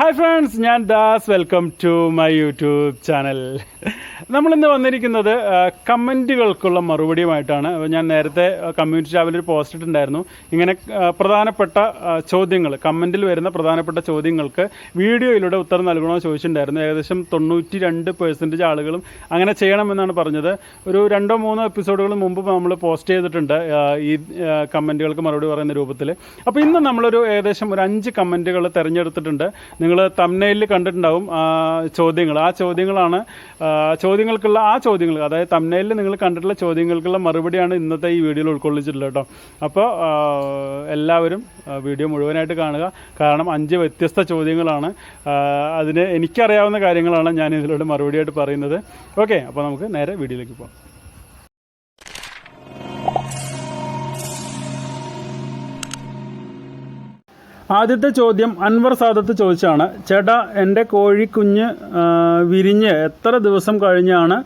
Hi friends ഞാൻ Das. Welcome to my YouTube channel നമ്മളിന്ന് വന്നിരിക്കുന്നത് കമന്റുകൾക്കുള്ള മറുപടിയുമായിട്ടാണ്. ഞാൻ നേരത്തെ കമ്മ്യൂണിറ്റി ടാബിൽ ഒരു പോസ്റ്റ് ഇട്ടുണ്ടായിരുന്നു ഇങ്ങനെ പ്രധാനപ്പെട്ട ചോദ്യങ്ങൾ കമന്റിൽ വരുന്ന പ്രധാനപ്പെട്ട ചോദ്യങ്ങൾക്ക് വീഡിയോയിലൂടെ ഉത്തരം നൽകണമെന്ന് ചോദിച്ചിട്ടുണ്ടായിരുന്നു. ഏകദേശം തൊണ്ണൂറ്റി രണ്ട് പെർസെന്റേജ് ആളുകളും അങ്ങനെ ചെയ്യണമെന്നാണ് പറഞ്ഞത്. ഒരു രണ്ടോ മൂന്നോ എപ്പിസോഡുകൾ മുമ്പ് നമ്മൾ പോസ്റ്റ് ചെയ്തിട്ടുണ്ട് ഈ കമന്റുകൾക്ക് മറുപടി പറയുന്ന രൂപത്തിൽ അപ്പോൾ ഇന്ന് നമ്മളൊരു ഏകദേശം ഒരു അഞ്ച് കമന്റുകൾ തിരഞ്ഞെടുത്തിട്ടുണ്ട്. നിങ്ങൾ തമ്നയിൽ കണ്ടിട്ടുണ്ടാവും ചോദ്യങ്ങൾ. ആ ചോദ്യങ്ങളാണ് ചോദ്യങ്ങൾക്കുള്ള ആ ചോദ്യങ്ങൾ അതായത് തമ്നയിൽ നിങ്ങൾ കണ്ടിട്ടുള്ള ചോദ്യങ്ങൾക്കുള്ള മറുപടിയാണ് ഇന്നത്തെ ഈ വീഡിയോയിൽ ഉൾക്കൊള്ളിച്ചിട്ടുള്ളത് കേട്ടോ. അപ്പോൾ എല്ലാവരും വീഡിയോ മുഴുവനായിട്ട് കാണുക. കാരണം അഞ്ച് വ്യത്യസ്ത ചോദ്യങ്ങളാണ്. അതിന് എനിക്കറിയാവുന്ന കാര്യങ്ങളാണ് ഞാൻ ഇതിലൂടെ മറുപടിയായിട്ട് പറയുന്നത്. ഓക്കെ അപ്പോൾ നമുക്ക് നേരെ വീഡിയോയിലേക്ക് പോകാം. ആദ്യത്തെ ചോദ്യം അൻവർ സാദത്ത് ചോദിച്ചാണ് ചേട്ടാ എന്റെ കോഴിക്കുഞ്ഞ് വിരിഞ്ഞ് എത്ര ദിവസം കഴിഞ്ഞാണ്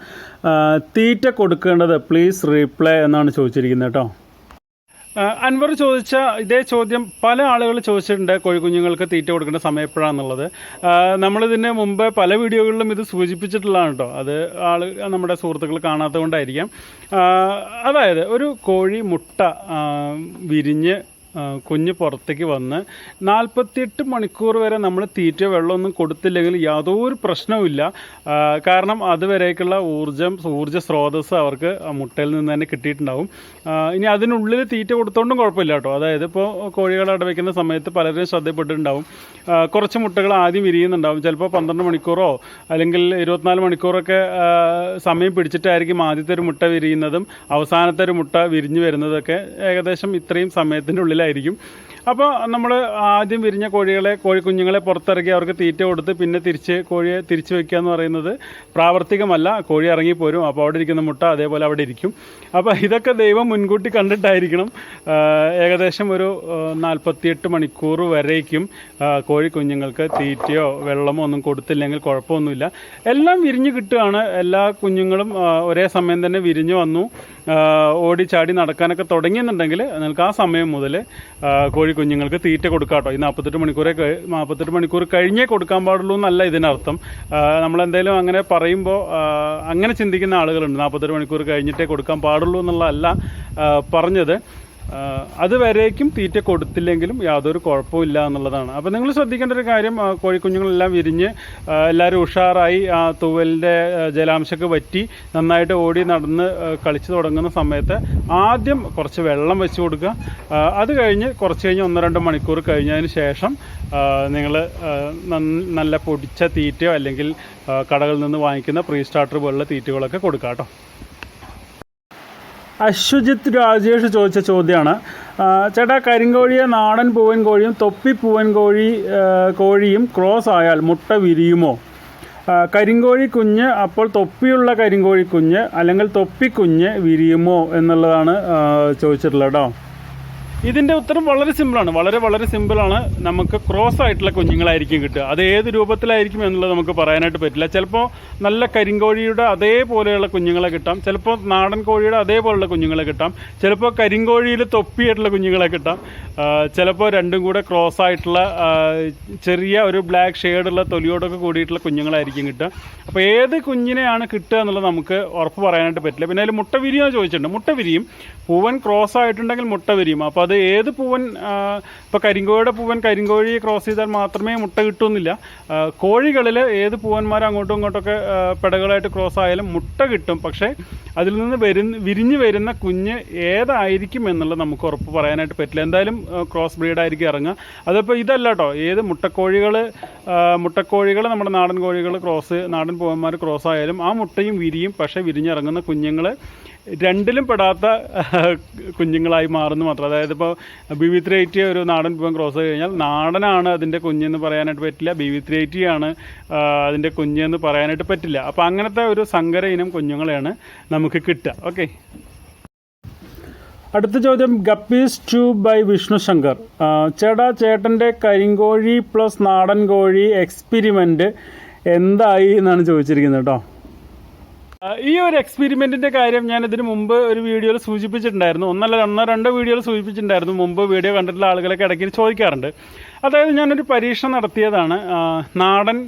തീറ്റ കൊടുക്കേണ്ടത്? പ്ലീസ് റീപ്ലൈ എന്നാണ് ചോദിച്ചിരിക്കുന്നത് കേട്ടോ. അൻവർ ചോദിച്ച ഇതേ ചോദ്യം പല ആളുകൾ ചോദിച്ചിട്ടുണ്ട് കോഴിക്കുഞ്ഞുങ്ങൾക്ക് തീറ്റ കൊടുക്കേണ്ട സമയം എപ്പോഴാണെന്നുള്ളത്? നമ്മളിതിന് മുമ്പ് പല വീഡിയോകളിലും ഇത് സൂചിപ്പിച്ചിട്ടുള്ളതാണ് കേട്ടോ. അത് ആൾ നമ്മുടെ സുഹൃത്തുക്കൾ കാണാത്തത് കൊണ്ടായിരിക്കാം അതായത് ഒരു കോഴി മുട്ട വിരിഞ്ഞ് കുഞ്ഞ് പുറത്തേക്ക് വന്ന് നാൽപ്പത്തിയെട്ട് മണിക്കൂർ വരെ നമ്മൾ തീറ്റ വെള്ളമൊന്നും കൊടുത്തില്ലെങ്കിൽ യാതൊരു പ്രശ്നവുമില്ല. കാരണം അതുവരേക്കുള്ള ഊർജം ഊർജ സ്രോതസ് അവർക്ക് മുട്ടയിൽ നിന്ന് തന്നെ കിട്ടിയിട്ടുണ്ടാവും. ഇനി അതിനുള്ളിൽ തീറ്റ കൊടുത്തോണ്ടും കുഴപ്പമില്ല കേട്ടോ. അതായത് ഇപ്പോൾ കോഴികൾ അടവയ്ക്കുന്ന സമയത്ത് പലരും ശ്രദ്ധപ്പെട്ടിട്ടുണ്ടാവും കുറച്ച് മുട്ടകൾ ആദ്യം വിരിയുന്നുണ്ടാവും. ചിലപ്പോൾ പന്ത്രണ്ട് മണിക്കൂറോ അല്ലെങ്കിൽ ഇരുപത്തിനാല് മണിക്കൂറൊക്കെ സമയം പിടിച്ചിട്ടായിരിക്കും ആദ്യത്തെ ഒരു മുട്ട വിരിയുന്നതും അവസാനത്തെ ഒരു മുട്ട വിരിഞ്ഞു വരുന്നതൊക്കെ ഏകദേശം ഇത്രയും സമയത്തിന്റെ ഉള്ളിലായിരിക്കും അപ്പോൾ നമ്മൾ ആദ്യം വിരിഞ്ഞ കോഴികളെ കോഴിക്കുഞ്ഞുങ്ങളെ പുറത്തിറക്കി അവർക്ക് തീറ്റ കൊടുത്ത് പിന്നെ തിരിച്ച് കോഴിയെ തിരിച്ചു വയ്ക്കുക എന്ന് പറയുന്നത് പ്രാവർത്തികമല്ല. കോഴി ഇറങ്ങിപ്പോരും. അപ്പോൾ അവിടെ ഇരിക്കുന്ന മുട്ട അതേപോലെ അവിടെ ഇരിക്കും. അപ്പോൾ ഇതൊക്കെ ദൈവം മുൻകൂട്ടി കണ്ടിട്ടായിരിക്കണം. ഏകദേശം ഒരു നാൽപ്പത്തിയെട്ട് മണിക്കൂർ വരേക്കും കോഴി കോഴിക്കുഞ്ഞുങ്ങൾക്ക് തീറ്റയോ വെള്ളമോ ഒന്നും കൊടുത്തില്ലെങ്കിൽ കുഴപ്പമൊന്നുമില്ല. എല്ലാം വിരിഞ്ഞ് കിട്ടുകയാണ്. എല്ലാ കുഞ്ഞുങ്ങളും ഒരേ സമയം തന്നെ വിരിഞ്ഞു വന്നു. ഓടി ചാടി നടക്കാനൊക്കെ തുടങ്ങിയെന്നുണ്ടെങ്കിൽ നിങ്ങൾക്ക് ആ സമയം മുതൽ കോഴി കുഞ്ഞുങ്ങൾക്ക് തീറ്റ കൊടുക്കാട്ടോ ഈ നാൽപ്പത്തെട്ട് മണിക്കൂറെ നാൽപ്പത്തെട്ട് മണിക്കൂർ കഴിഞ്ഞേ കൊടുക്കാൻ പാടുള്ളൂ എന്നല്ല ഇതിനർത്ഥം. ആ, നമ്മളെന്തെങ്കിലും അങ്ങനെ പറയുമ്പോൾ അങ്ങനെ ചിന്തിക്കുന്ന ആളുകളുണ്ട്. നാൽപ്പത്തെട്ട് മണിക്കൂർ കഴിഞ്ഞിട്ടേ കൊടുക്കാൻ പാടുള്ളൂ എന്നുള്ളതല്ല പറഞ്ഞത്. അതുവരേക്കും തീറ്റ കൊടുത്തില്ലെങ്കിലും യാതൊരു കുഴപ്പമില്ല എന്നുള്ളതാണ്. അപ്പോൾ നിങ്ങൾ ശ്രദ്ധിക്കേണ്ട ഒരു കാര്യം കോഴിക്കുഞ്ഞുങ്ങളെല്ലാം വിരിഞ്ഞ് എല്ലാവരും ഉഷാറായി ആ തൂവലിന്റെ ജലാംശമൊക്കെ വറ്റി നന്നായിട്ട് ഓടി നടന്ന് കളിച്ച് തുടങ്ങുന്ന സമയത്ത് ആദ്യം കുറച്ച് വെള്ളം വെച്ച് കൊടുക്കുക. അത് കഴിഞ്ഞ് കുറച്ച് കഴിഞ്ഞ് ഒന്ന് രണ്ട് മണിക്കൂർ കഴിഞ്ഞതിന് ശേഷം നിങ്ങൾ നല്ല പൊടിച്ച തീറ്റയോ അല്ലെങ്കിൽ കടകളിൽ നിന്ന് വാങ്ങിക്കുന്ന പ്രീ സ്റ്റാർട്ടർ പോലുള്ള തീറ്റകളൊക്കെ കൊടുക്കാം കേട്ടോ. അശ്വജിത്ത് രാജേഷ് ചോദിച്ച ചോദ്യമാണ്. ചേട്ടാ കരിങ്കോഴിയെ നാടൻ പൂവൻ കോഴിയും തൊപ്പി പൂവൻ കോഴി കോഴിയും ക്രോസ് ആയാൽ മുട്ട വിരിയുമോ? കരിങ്കോഴി കുഞ്ഞ് അപ്പോൾ തൊപ്പിയുള്ള കരിങ്കോഴി കുഞ്ഞ് അല്ലെങ്കിൽ തൊപ്പി കുഞ്ഞ് വിരിയുമോ എന്നുള്ളതാണ് ചോദിച്ചിട്ടുള്ളത് കേട്ടോ. ഇതിന്റെ ഉത്തരം വളരെ സിമ്പിളാണ് വളരെ വളരെ സിമ്പിളാണ് നമുക്ക് ക്രോസ് ആയിട്ടുള്ള കുഞ്ഞുങ്ങളായിരിക്കും കിട്ടുക. അത് ഏത് രൂപത്തിലായിരിക്കും എന്നുള്ളത് നമുക്ക് പറയാനായിട്ട് പറ്റില്ല. ചിലപ്പോൾ നല്ല കരിങ്കോഴിയുടെ അതേപോലെയുള്ള കുഞ്ഞുങ്ങളെ കിട്ടാം. ചിലപ്പോൾ നാടൻ കോഴിയുടെ അതേപോലെയുള്ള കുഞ്ഞുങ്ങളെ കിട്ടാം. ചിലപ്പോൾ കരിങ്കോഴിയിൽ തൊപ്പിയായിട്ടുള്ള കുഞ്ഞുങ്ങളെ കിട്ടാം. ചിലപ്പോൾ രണ്ടും കൂടെ ക്രോസ് ആയിട്ടുള്ള ചെറിയ ഒരു ബ്ലാക്ക് ഷെയ്ഡുള്ള തൊലിയോടൊക്കെ കൂടിയിട്ടുള്ള കുഞ്ഞുങ്ങളായിരിക്കും കിട്ടുക. അപ്പോൾ ഏത് കുഞ്ഞിനെയാണ് കിട്ടുക എന്നുള്ളത് നമുക്ക് ഉറപ്പ് പറയാനായിട്ട് പറ്റില്ല. പിന്നെ അതിൽ മുട്ട വിരിയോ ചോദിച്ചിട്ടുണ്ട്. മുട്ട വിരിയും പൂവൻ ക്രോസ് ആയിട്ടുണ്ടെങ്കിൽ മുട്ട വിരിയും അപ്പോൾ അത് ഏത് പൂവൻ ഇപ്പോൾ കരിങ്കോഴിയുടെ പൂവൻ കരിങ്കോഴി ക്രോസ് ചെയ്താൽ മാത്രമേ മുട്ട കിട്ടുമെന്നില്ല കോഴികളിൽ ഏത് പൂവന്മാർ അങ്ങോട്ടും ഇങ്ങോട്ടൊക്കെ പെടകളായിട്ട് ക്രോസ് ആയാലും മുട്ട കിട്ടും. പക്ഷേ അതിൽ നിന്ന് വരുന്ന വിരിഞ്ഞ് വരുന്ന കുഞ്ഞ് ഏതായിരിക്കും എന്നുള്ളത് നമുക്ക് ഉറപ്പ് പറയാനായിട്ട് പറ്റില്ല. എന്തായാലും ക്രോസ് ബ്രീഡായിരിക്കും ഇറങ്ങുക. അതിപ്പോൾ ഇതല്ല കേട്ടോ ഏത് മുട്ടക്കോഴികൾ മുട്ടക്കോഴികൾ നമ്മുടെ നാടൻ കോഴികൾ ക്രോസ് നാടൻ പൂവന്മാർ ക്രോസ് ആയാലും ആ മുട്ടയും വിരിയും പക്ഷേ വിരിഞ്ഞിറങ്ങുന്ന കുഞ്ഞുങ്ങൾ രണ്ടിലും പെടാത്ത കുഞ്ഞുങ്ങളായി മാറുന്നു മാത്രം. അതായത് ഇപ്പോൾ ബി വി ത്രീ എയ്റ്റി ഒരു നാടൻ പൂവൻ ക്രോസ് കഴിഞ്ഞാൽ നാടനാണ് അതിന്റെ കുഞ്ഞെന്ന് പറയാനായിട്ട് പറ്റില്ല. ബി വി ത്രീ എയ്റ്റി ആണ് അതിന്റെ കുഞ്ഞെന്ന് പറയാനായിട്ട് പറ്റില്ല. അപ്പോൾ അങ്ങനത്തെ ഒരു സങ്കര ഇനം കുഞ്ഞുങ്ങളെയാണ് നമുക്ക് കിട്ടുക. ഓക്കെ അടുത്ത ചോദ്യം guppies to buy Vishnu Shankar ചേട്ടാ ചേട്ടന്റെ കരിങ്കോഴി പ്ലസ് നാടൻ കോഴി എക്സ്പെരിമെന്റ് എന്തായി എന്നാണ് ചോദിച്ചിരിക്കുന്നത് കേട്ടോ. ഈ ഒരു എക്സ്പെരിമെന്റിന്റെ കാര്യം ഞാൻ ഇതിന് മുമ്പ് ഒരു വീഡിയോയിൽ സൂചിപ്പിച്ചിട്ടുണ്ടായിരുന്നു. ഒന്നല്ല ഒന്നോ രണ്ടോ വീഡിയോയിൽ സൂചിപ്പിച്ചിട്ടുണ്ടായിരുന്നു. മുമ്പ് വീഡിയോ കണ്ടിട്ടുള്ള ആളുകളൊക്കെ ഇടയ്ക്ക് ചോദിക്കാറുണ്ട്. അതായത് ഞാനൊരു പരീക്ഷണം നടത്തിയതാണ്. നാടൻ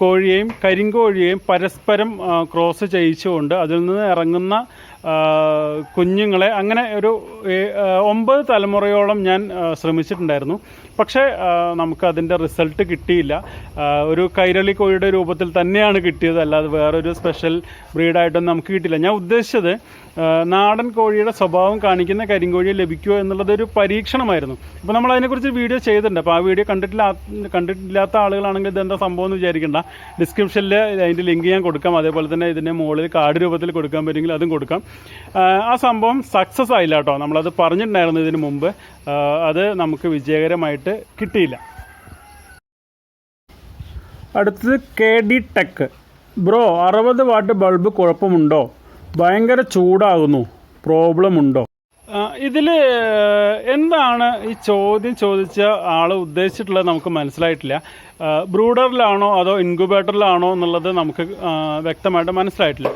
കോഴിയെയും കരിങ്കോഴിയെയും പരസ്പരം ക്രോസ് ചെയ്യിച്ചുകൊണ്ട് അതിൽ നിന്ന് ഇറങ്ങുന്ന കുഞ്ഞുങ്ങളെ അങ്ങനെ ഒരു ഒമ്പത് തലമുറയോളം ഞാൻ ശ്രമിച്ചിട്ടുണ്ടായിരുന്നു. പക്ഷേ നമുക്കതിന്റെ റിസൾട്ട് കിട്ടിയില്ല. ഒരു കൈരളി കോഴിയുടെ രൂപത്തിൽ തന്നെയാണ് കിട്ടിയത്. അല്ലാതെ വേറൊരു സ്പെഷ്യൽ ബ്രീഡായിട്ടൊന്നും നമുക്ക് കിട്ടിയില്ല. ഞാൻ ഉദ്ദേശിച്ചത് നാടൻ കോഴിയുടെ സ്വഭാവം കാണിക്കുന്ന കരിങ്കോഴിയെ ലഭിക്കുമോ എന്നുള്ളതൊരു പരീക്ഷണമായിരുന്നു. അപ്പോൾ നമ്മൾ അതിനെക്കുറിച്ച് വീഡിയോ ചെയ്തിട്ടുണ്ട്. അപ്പോൾ ആ വീഡിയോ കണ്ടിട്ടില്ല കണ്ടിട്ടില്ലാത്ത ആളുകളാണെങ്കിൽ ഇതെന്താ സംഭവം എന്ന് വിചാരിക്കേണ്ട. ഡിസ്ക്രിപ്ഷനിൽ അതിന്റെ ലിങ്ക് ഞാൻ കൊടുക്കാം. അതേപോലെ തന്നെ ഇതിന്റെ മുകളിൽ കാർഡ് രൂപത്തിൽ കൊടുക്കാൻ പറ്റുമെങ്കിൽ അതും കൊടുക്കാം. ആ, സംഭവം സക്സസ് ആയില്ല കേട്ടോ. നമ്മളത് പറഞ്ഞിട്ടുണ്ടായിരുന്നു ഇതിന് മുമ്പ്. അത് നമുക്ക് വിജയകരമായിട്ട് കിട്ടിയില്ല. അടുത്തത് കെ ഡി ടെക്. ബ്രോ അറുപത് വാട്ട് ബൾബ് കുഴപ്പമുണ്ടോ? ഭയങ്കര ചൂടാകുന്നു. പ്രോബ്ലം ഉണ്ടോ? ഇതിൽ എന്താണ് ഈ ചോദ്യം ചോദിച്ച ആൾ ഉദ്ദേശിച്ചിട്ടുള്ളത് നമുക്ക് മനസ്സിലായിട്ടില്ല. ബ്രൂഡറിലാണോ അതോ ഇൻക്യുബേറ്ററിലാണോ എന്നുള്ളത് നമുക്ക് വ്യക്തമായിട്ട് മനസ്സിലായിട്ടില്ല.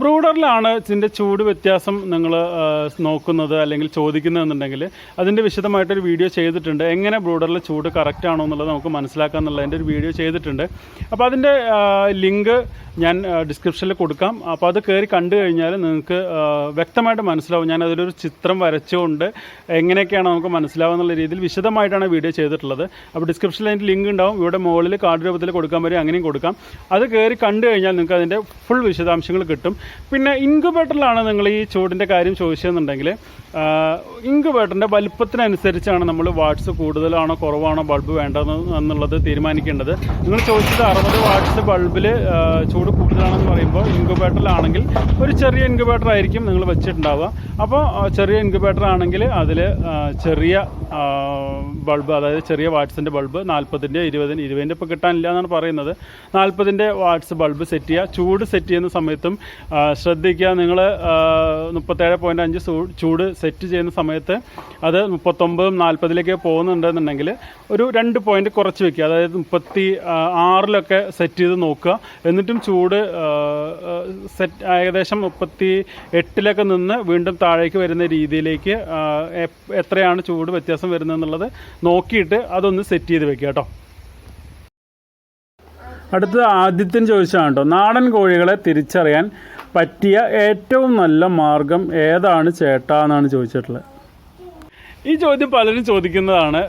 ബ്രൂഡറിലാണ് ഇതിന്റെ ചൂട് വ്യത്യാസം നിങ്ങൾ നോക്കുന്നത് അല്ലെങ്കിൽ ചോദിക്കുന്നതെന്നുണ്ടെങ്കിൽ അതിന്റെ വിശദമായിട്ടൊരു വീഡിയോ ചെയ്തിട്ടുണ്ട്. എങ്ങനെ ബ്രൂഡറിൽ ചൂട് കറക്റ്റ് ആണോ എന്നുള്ളത് നമുക്ക് മനസ്സിലാക്കുക എന്നുള്ളതിന്റെ ഒരു വീഡിയോ ചെയ്തിട്ടുണ്ട്. അപ്പോൾ അതിന്റെ ലിങ്ക് ഞാൻ ഡിസ്ക്രിപ്ഷനിൽ കൊടുക്കാം. അപ്പോൾ അത് കയറി കണ്ടു കഴിഞ്ഞാൽ നിങ്ങൾക്ക് വ്യക്തമായിട്ട് മനസ്സിലാവും. ഞാൻ അതിലൊരു ചിത്രം വരച്ചുകൊണ്ട് എങ്ങനെയൊക്കെയാണ് നമുക്ക് മനസ്സിലാവുക എന്നുള്ള രീതിയിൽ വിശദമായിട്ടാണ് വീഡിയോ ചെയ്തിട്ടുള്ളത്. അപ്പോൾ ഡിസ്ക്രിപ്ഷനിൽ അതിന്റെ ലിങ്ക് ഉണ്ടാവും. ഇവിടെ മുകളിൽ കാർഡ് രൂപത്തിൽ കൊടുക്കാൻ പറ്റും. അങ്ങനെയും കൊടുക്കാം. അത് കയറി കണ്ടു കഴിഞ്ഞാൽ നിങ്ങൾക്ക് അതിന്റെ ഫുൾ വിശദാംശങ്ങൾ കിട്ടും. പിന്നെ ഇൻക്യുബേറ്ററിലാണ് നിങ്ങൾ ഈ ചൂടിന്റെ കാര്യം ചോദിച്ചതെന്നുണ്ടെങ്കിൽ ഇൻക്യുബേറ്ററിന്റെ വലിപ്പത്തിനനുസരിച്ചാണ് നമ്മൾ വാട്ട്സ് കൂടുതലാണോ കുറവാണോ ബൾബ് വേണ്ടതെന്ന് എന്നുള്ളത് തീരുമാനിക്കേണ്ടത്. നിങ്ങൾ ചോദിച്ചത് അറുപത് വാട്ട്സ് ബൾബിൽ ചൂട് കൂടുതലാണെന്ന് പറയുമ്പോൾ ഇൻക്യുബേറ്ററിലാണെങ്കിൽ ഒരു ചെറിയ ഇൻക്യുബേറ്റർ ആയിരിക്കും നിങ്ങൾ വെച്ചിട്ടുണ്ടാവുക. അപ്പോൾ ചെറിയ ആണെങ്കിൽ അതിൽ ചെറിയ ബൾബ് അതായത് ചെറിയ വാട്ട്സിന്റെ ബൾബ് നാൽപ്പതിന്റെ ഇരുപതിന് ഇരുപതിന്റെ ഇപ്പോൾ കിട്ടാനില്ല എന്നാണ് പറയുന്നത്. നാൽപ്പതിന്റെ വാട്ട്സ് ബൾബ് സെറ്റ് ചെയ്യുക. ചൂട് സെറ്റ് ചെയ്യുന്ന സമയത്തും ശ്രദ്ധിക്കുക. നിങ്ങൾ മുപ്പത്തേഴ് പോയിന്റ് അഞ്ച് ചൂട് സെറ്റ് ചെയ്യുന്ന സമയത്ത് അത് മുപ്പത്തൊമ്പതും നാൽപ്പതിലേക്ക് പോകുന്നുണ്ടെന്നുണ്ടെങ്കിൽ ഒരു രണ്ട് പോയിന്റ് കുറച്ച് വെക്കുക. അതായത് മുപ്പത്തി ആറിലൊക്കെ സെറ്റ് ചെയ്ത് നോക്കുക. എന്നിട്ടും ചൂട് സെറ്റ് ഏകദേശം മുപ്പത്തി എട്ടിലൊക്കെ നിന്ന് വീണ്ടും താഴേക്ക് വരുന്ന രീതിയിലേക്ക് എത്രയാണ് ചൂട് വ്യത്യാസം വരുന്നതെന്നുള്ളത് നോക്കിയിട്ട് അതൊന്ന് സെറ്റ് ചെയ്ത് വെക്കുക കേട്ടോ. അടുത്തത് ആദ്യത്തിന് ചോദിച്ചാണ് കേട്ടോ. നാടൻ കോഴികളെ തിരിച്ചറിയാൻ പറ്റിയ ഏറ്റവും നല്ല മാർഗം ഏതാണ് ചേട്ടാ എന്നാണ് ചോദിച്ചിട്ടുള്ളത്. ഈ ചോദ്യം പലരും ചോദിക്കുന്നതാണ്.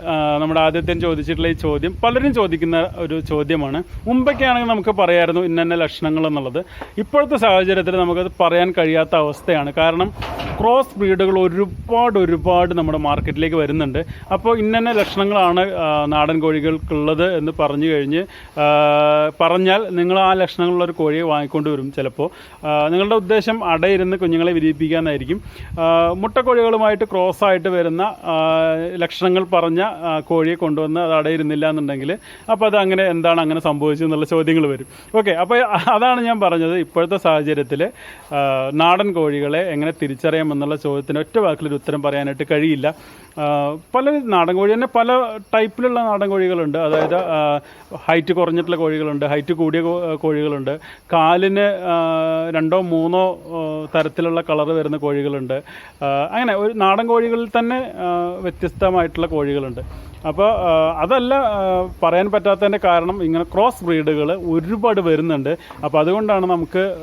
നമ്മുടെ ആദ്യത്തെ ചോദിച്ചിട്ടുള്ള ഈ ചോദ്യം പലരും ചോദിക്കുന്ന ഒരു ചോദ്യമാണ്. മുമ്പൊക്കെ ആണെങ്കിൽ നമുക്ക് പറയായിരുന്നു ഇന്ന ലക്ഷണങ്ങൾ എന്നുള്ളത്. ഇപ്പോഴത്തെ സാഹചര്യത്തിൽ നമുക്കത് പറയാൻ കഴിയാത്ത അവസ്ഥയാണ്. കാരണം ക്രോസ് ബ്രീഡുകൾ ഒരുപാട് ഒരുപാട് നമ്മുടെ മാർക്കറ്റിലേക്ക് വരുന്നുണ്ട്. അപ്പോൾ ഇന്ന ലക്ഷണങ്ങളാണ് നാടൻ കോഴികൾക്കുള്ളത് എന്ന് പറഞ്ഞു കഴിഞ്ഞ് പറഞ്ഞാൽ നിങ്ങൾ ആ ലക്ഷണങ്ങളുള്ള ഒരു കോഴിയെ വാങ്ങിക്കൊണ്ട് വരും ചിലപ്പോൾ. നിങ്ങളുടെ ഉദ്ദേശം അടയിരുന്ന് കുഞ്ഞുങ്ങളെ ആ, മുട്ടക്കോഴികളുമായിട്ട് ക്രോസ് ആയിട്ട് വരുന്ന ലക്ഷണങ്ങൾ പറഞ്ഞ കോഴിയെ കൊണ്ടുവന്ന് അത് അടയിരുന്നില്ല എന്നുണ്ടെങ്കിൽ അപ്പോൾ അത് അങ്ങനെ എന്താണ് അങ്ങനെ സംഭവിച്ചത് എന്നുള്ള ചോദ്യങ്ങൾ വരും. ഓക്കെ അപ്പോൾ അതാണ് ഞാൻ പറഞ്ഞത്. ഇപ്പോഴത്തെ സാഹചര്യത്തിൽ നാടൻ കോഴികളെ എങ്ങനെ തിരിച്ചറിയാം എന്നുള്ള ചോദ്യത്തിന് ഒറ്റ വാക്കിലൊരു ഉത്തരം പറയാനായിട്ട് കഴിയില്ല. പല നാടൻ കോഴി തന്നെ പല ടൈപ്പിലുള്ള നാടൻ കോഴികളുണ്ട് അതായത് ഹൈറ്റ് കുറഞ്ഞിട്ടുള്ള കോഴികളുണ്ട് ഹൈറ്റ് കൂടിയ കോഴികളുണ്ട്. കാലിന് രണ്ടോ മൂന്നോ തരത്തിലുള്ള കളർ വരുന്ന കോഴികളുണ്ട്. അങ്ങനെ ഒരു നാടൻ കോഴികളിൽ തന്നെ വ്യത്യസ്തമായിട്ടുള്ള കോഴികളുണ്ട്. അപ്പോൾ അതല്ല പറയാൻ പറ്റാത്തതിന്റെ കാരണം ഇങ്ങനെ ക്രോസ് ബ്രീഡുകൾ ഒരുപാട് വരുന്നുണ്ട്. അപ്പോൾ അതുകൊണ്ടാണ് നമുക്ക്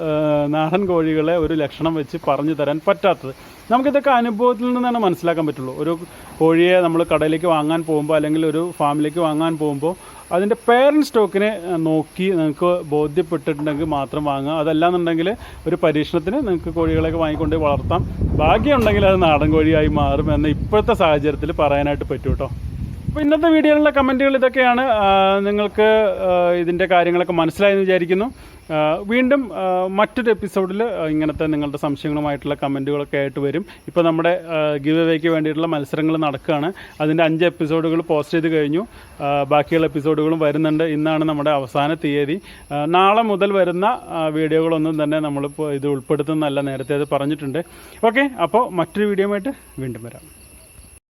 നാടൻ കോഴികളെ ഒരു ലക്ഷണം വെച്ച് പറഞ്ഞു തരാൻ പറ്റാത്തത്. നമുക്കിതൊക്കെ അനുഭവത്തിൽ നിന്നാണ് മനസ്സിലാക്കാൻ പറ്റുള്ളൂ. ഒരു കോഴിയെ നമ്മൾ കടയിലേക്ക് വാങ്ങാൻ പോകുമ്പോൾ അല്ലെങ്കിൽ ഒരു ഫാമിലേക്ക് വാങ്ങാൻ പോകുമ്പോൾ അതിന്റെ പേരന്റ് സ്റ്റോക്കിനെ നോക്കി നിങ്ങൾക്ക് ബോധ്യപ്പെട്ടിട്ടുണ്ടെങ്കിൽ മാത്രം വാങ്ങുക. അതല്ലാന്നുണ്ടെങ്കിൽ ഒരു പരീക്ഷണത്തിന് നിങ്ങൾക്ക് കോഴികളെയൊക്കെ വാങ്ങിക്കൊണ്ട് വളർത്താം. ഭാഗ്യമുണ്ടെങ്കിൽ അത് നാടൻ കോഴിയായി മാറും എന്ന് ഇപ്പോഴത്തെ സാഹചര്യത്തിൽ പറയാനായിട്ട് പറ്റൂ കേട്ടോ. അപ്പോൾ ഇന്നത്തെ വീഡിയോയിലുള്ള കമന്റുകൾ ഇതൊക്കെയാണ്. നിങ്ങൾക്ക് ഇതിന്റെ കാര്യങ്ങളൊക്കെ മനസ്സിലായെന്ന് വിചാരിക്കുന്നു. വീണ്ടും മറ്റൊരു എപ്പിസോഡിൽ ഇങ്ങനത്തെ നിങ്ങളുടെ സംശയങ്ങളുമായിട്ടുള്ള കമന്റുകളൊക്കെ ആയിട്ട് വരും. ഇപ്പോൾ നമ്മുടെ ഗിവ് അവേക്ക് വേണ്ടിയിട്ടുള്ള മത്സരങ്ങൾ നടക്കുകയാണ്. അതിന്റെ അഞ്ച് എപ്പിസോഡുകൾ പോസ്റ്റ് ചെയ്ത് കഴിഞ്ഞു. ബാക്കിയുള്ള എപ്പിസോഡുകളും വരുന്നുണ്ട്. ഇന്നാണ് നമ്മുടെ അവസാന തീയതി. നാളെ മുതൽ വരുന്ന വീഡിയോകളൊന്നും തന്നെ നമ്മളിപ്പോൾ ഇത് ഉൾപ്പെടുത്തുന്നതല്ല നേരത്തെ അത് പറഞ്ഞിട്ടുണ്ട്. ഓക്കെ അപ്പോൾ മറ്റൊരു വീഡിയോ വീണ്ടും വരാം.